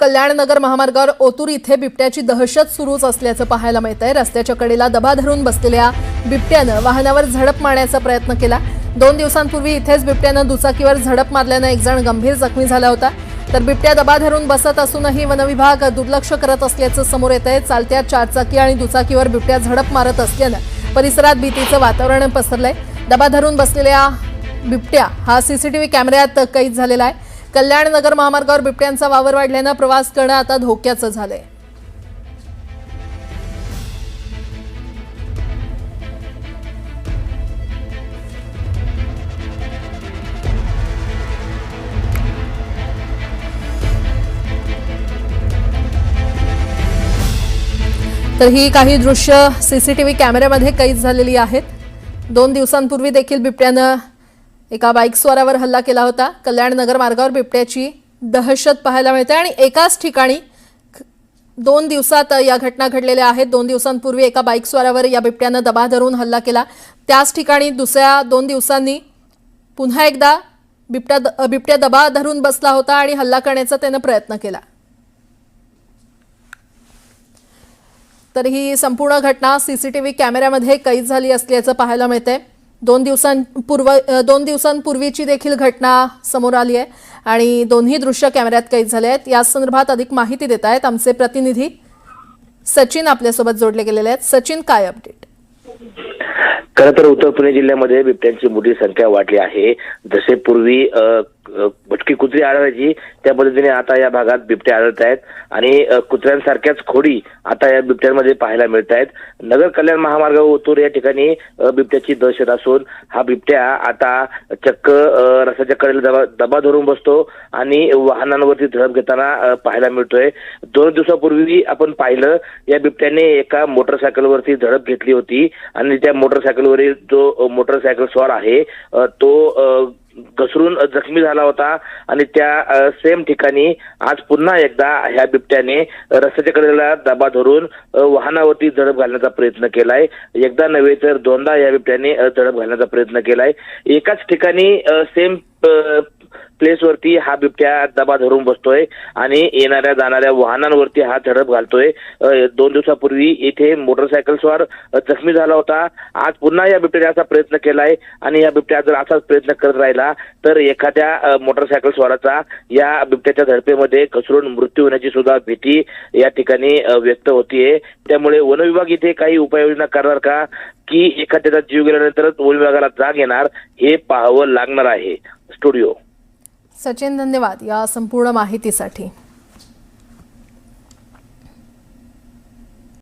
कल्याणनगर महामार्गावर ओतूर इथे बिबट्याची दहशत सुरूच असल्याचं पाहायला मिळत आहे रस्त्याच्या कडेला दबा धरून बसलेल्या बिबट्यानं वाहनावर झडप मारण्याचा प्रयत्न केला. दोन दिवसांपूर्वी इथेच बिबट्यानं दुचाकीवर झडप मारल्यानं एक जण गंभीर जखमी झाला होता. तर बिबट्या दबा धरून बसत असूनही वनविभाग दुर्लक्ष करत असल्याचं समोर येत आहे चालत्या चारचाकी आणि दुचाकीवर बिबट्या झडप मारत असल्यानं परिसरात भीतीचं वातावरण पसरलंय. दबा धरून बसलेल्या बिबट्या हा सीसीटीव्ही कॅमेऱ्यात कैद झालेला आहे. कल्याण नगर महामार्गावर बिबट्यांचा वावर वाढल्यानं प्रवास करणं आता धोक्याचं झालंय. तर ही काही दृश्य सीसीटीव्ही कॅमेऱ्यामध्ये कैद झालेली आहेत. दोन दिवसांपूर्वी देखील बिबट्यानं एका बाईकस्वारावर हल्ला केला होता. कल्याण नगर मार्गावर बिबट्याची दहशत पाहायला मिळते आणि एकाच ठिकाणी दोन दिवसात या घटना घडलेल्या आहेत. दोन दिवसांपूर्वी एका बाईकस्वारावर या बिबट्यानं दबा धरून हल्ला केला. त्याच ठिकाणी दुसऱ्या दोन दिवसांनी पुन्हा एकदा बिबट्या द- बिबट्या दबा धरून बसला होता आणि हल्ला करण्याचा त्यानं प्रयत्न केला. तर ही संपूर्ण घटना सीसीटीव्ही कॅमेऱ्यामध्ये कैद झाली असल्याचं पाहायला मिळतंय. दोन दिवसांपूर्व दोन दिवसांपूर्वीची देखील घटना समोर आली आहे. आणि दोन्ही दृश्य कॅमेऱ्यात कैद झाले आहेत. या संदर्भात अधिक माहिती देत आहेत आमचे प्रतिनिधी सचिन आपल्यासोबत जोडले गेलेले आहेत. सचिन काय अपडेट खरं तर उत्तर पुणे जिल्ह्यामध्ये बिबट्यांची मोठी संख्या वाढली आहे. जसे पूर्वी भटकी कुत्री आढळायची. त्या पद्धतीने आता या भागात बिबटे आढळत आहेत. आणि कुत्र्यांसारख्याच खोडी आता या बिबट्यांमध्ये पाहायला मिळत आहेत. नगर कल्याण महामार्ग ओतूर या ठिकाणी बिबट्याची दहशत असून हा बिबट्या आता चक्क रस्त्याच्या कडेला दबा दबा धरून बसतो आणि वाहनांवरती धडप घेताना पाहायला मिळतोय. दोन दिवसापूर्वी आपण पाहिलं या बिबट्याने एका मोटरसायकलवरती झडप घेतली होती. आणि त्या मोटरसायकलवरील जो मोटरसायकल स्वार आहे तो घसरून जखमी झाला होता आणि त्या सेम ठिकाणी आज पुन्हा एकदा ह्या बिबट्याने रस्त्याच्या कडेला दबा धरून वाहनावरती झडप घालण्याचा प्रयत्न केलाय. एकदा नव्हे तर दोनदा या बिबट्याने झडप घालण्याचा प्रयत्न केलाय. एकाच ठिकाणी सेम प्लेसवरती हा बिबट्या दबा धरून बसतोय आणि येणाऱ्या जाणाऱ्या वाहनांवरती हा झडप घालतोय. दोन दिवसापूर्वी इथे मोटरसायकल स्वार जखमी झाला होता. आज पुन्हा या बिबट्याने असा प्रयत्न केलाय आणि या बिबट्या जर असाच प्रयत्न करत राहिला तर एखाद्या मोटरसायकल स्वाराचा या बिबट्याच्या झडपेमध्ये घसरून मृत्यू होण्याची सुद्धा भीती या ठिकाणी व्यक्त होतीये. त्यामुळे वन विभाग इथे काही उपाययोजना करणार का? की एखाद्याचा जीव गेल्यानंतरच वन विभागाला जाग येणार हे पाहावं लागणार आहे. स्टुडिओ. सचिन धन्यवाद या संपूर्ण माहितीसाठी.